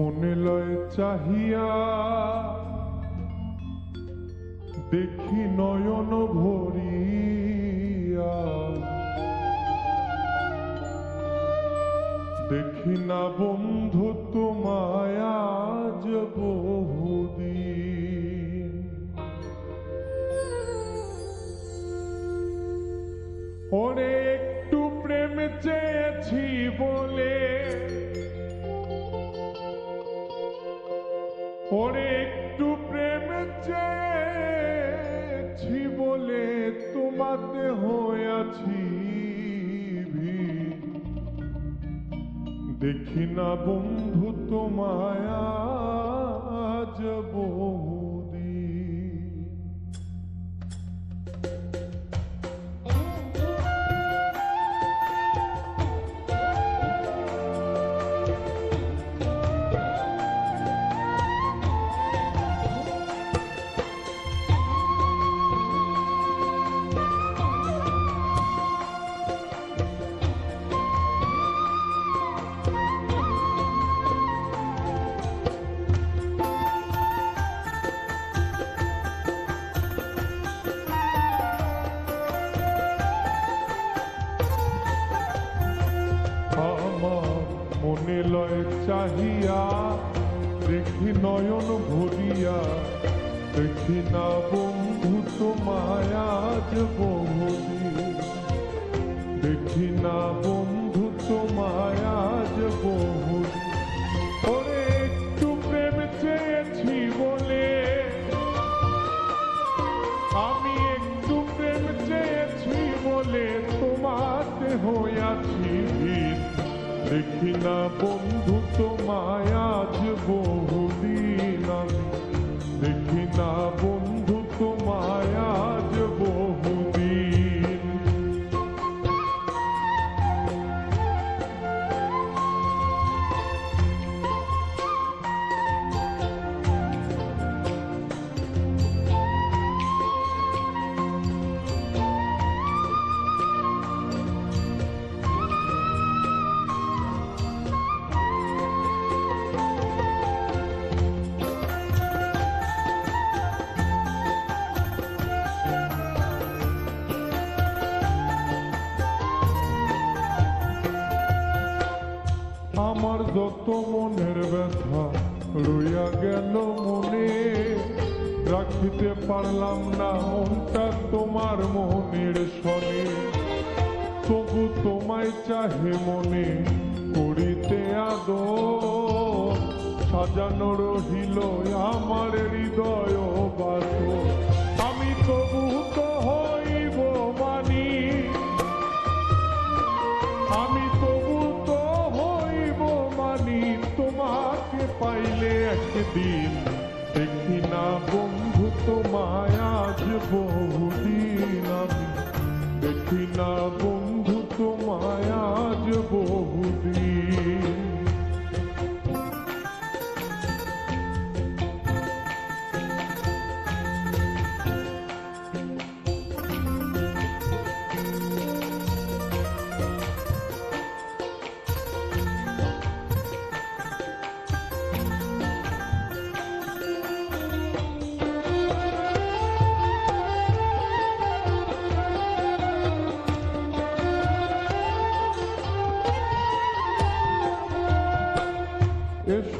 মনে লয় চাহিয়া। দেখি নয়ন ভরিয়া। দেখি না বন্ধু তোমায় আজ ওরে একটু প্রেম চেয়েছি বলে তোমাতে হয়েছি দেখি না বন্ধু তোমায় আজ বহুদিন মনে লয় চাহিয়া, দেখি নয়ন ভরিয়া, দেখি না বন্ধু তোমায় আজ দেখি না বন্ধু তোমায় আজ বহুদিন। ওরে, একটু বলে। আমি। দেখি না বন্ধু তোমায় আজ বহুদিন আমি। দেখি না মনের ব্যথা রইয়া গেল মনে। রাখিতে পারলাম না মনটা তোমার মনের সনে। তবু তোমায় চাহে মনে করিতে আদর। সাজানো রহিল একদিন দেখি না বন্ধু তোমায় আজ বহুদিন আমি। দেখি না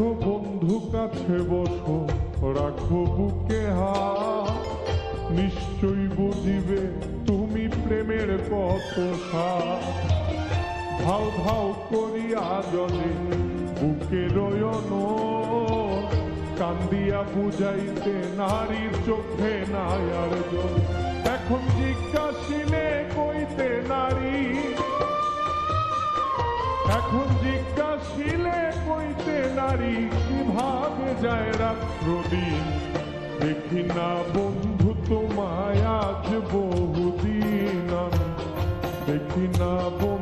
এসো বন্ধু কাছে বসো, রাখো বুকে হাত। নিশ্চয়ই বুঝিবে তুমি প্রেমের কত ধাও ধাও করিয়া জলে বুকে রয়ন। কান্দিয়া বুঝাইতে নারীর চোখে নাই আর জল। এখন জিজ্ঞাসিলে কইতে নারী, এখন জিজ্ঞাসিলে কইতে নারী কীভাবে যায় রাত্রদিন। দেখি না বন্ধু তোমায় আজ বহুদিন। দেখি না বন্ধু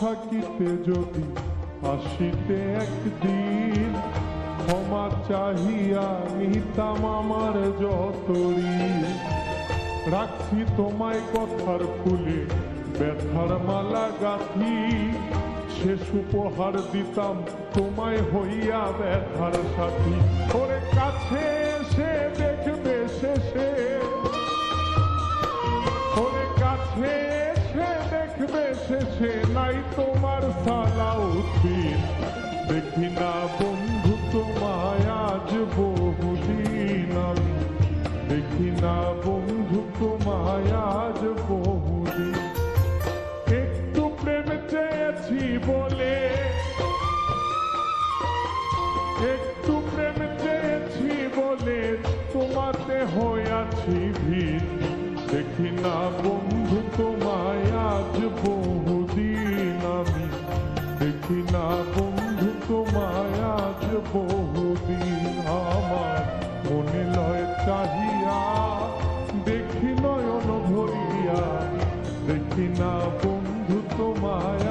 থাকিতে যদি আসিতে একদিন, ক্ষমা চাহিয়া নিতাম আমার যতরি। রাখছি তোমায় কথার ফুলে, ব্যথার মালা গাথি। শেষ উপহার দিতাম তোমায় হইয়া ব্যথার সাথী। ওরে কাছে দেখি বন্ধু তোমায় আজ বহুদিন আমি। বন্ধু তোমায় আজ বহুদিন। একটু প্রেম চেয়েছি বলে, একটু প্রেম চেয়েছি বলে তোমাতে দেখি না বন্ধু তোমায় আজ বহুদিন আমি। না তোমায় আজ বহুদিন আমার মনে লয় চাহিয়া দেখি নয়ন ভরিয়া দেখি না বন্ধু তোমায়